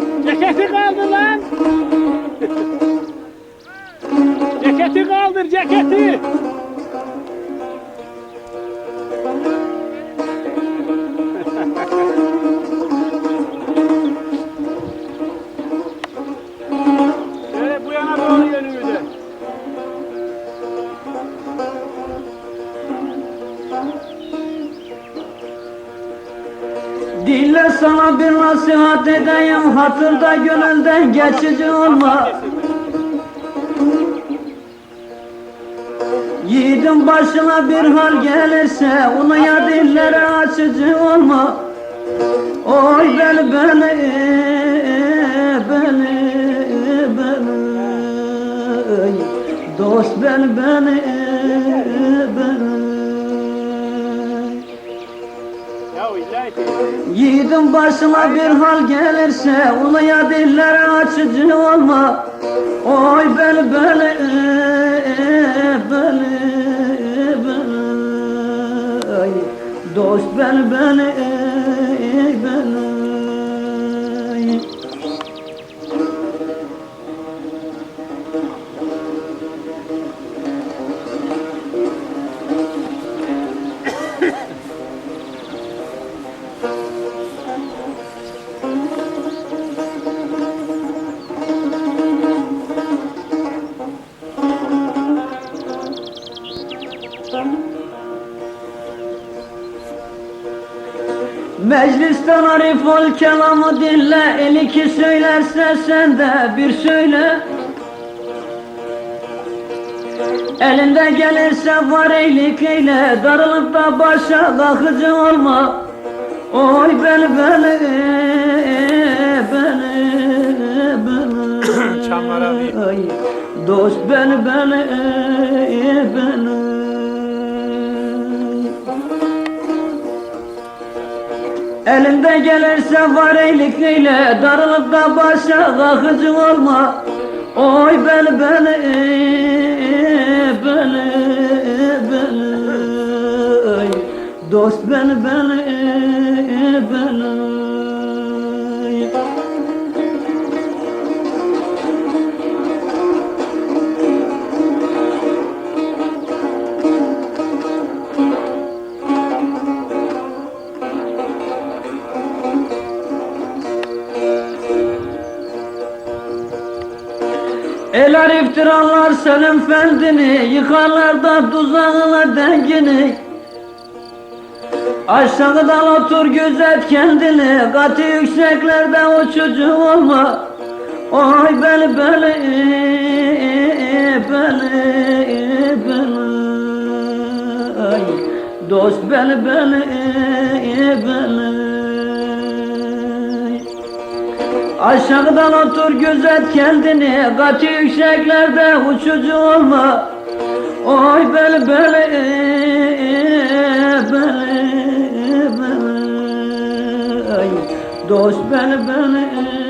Ceketi kaldır lan. ceketi kaldır ceketi. Dille sana bir nasihat edeyim Hatırda gönülden geçici olma. Yiğidin başına bir hal gelirse Onu ya dillere açıcı olma. Oy beni beni beni beni. Dost beni beni beni Yiğidin başına bir hal gelirse Uluya dillere açıcı olma. Oy beni beni beni beni Ay, Dost beni beni Meclisten arif ol kelamı dinle. El iki söylerse sen de bir söyle. Elinde gelirse var eylik eyle. Darılıp da başa kalkıcı olma. Oy beni beni beni beni. Çamlara bir. Ay, Dost beni beni beni Elinde gelirse var eylik eyle Darılıp da başa kalkıcı olma. Oy beni beni beni beni. Dost beni beni beni Eller iftiranlar senin fendini Yıkarlar da tuzağına dengini. Aşağıdan otur gözet kendini. Katı yükseklerde uçucu olma. Oy beni beni beni. Ay, Dost beni beni beni Aşağıdan otur gözet kendini Katı yükseklerde uçucu olma. Oy beni beni beni beni Ay, Dost beni beni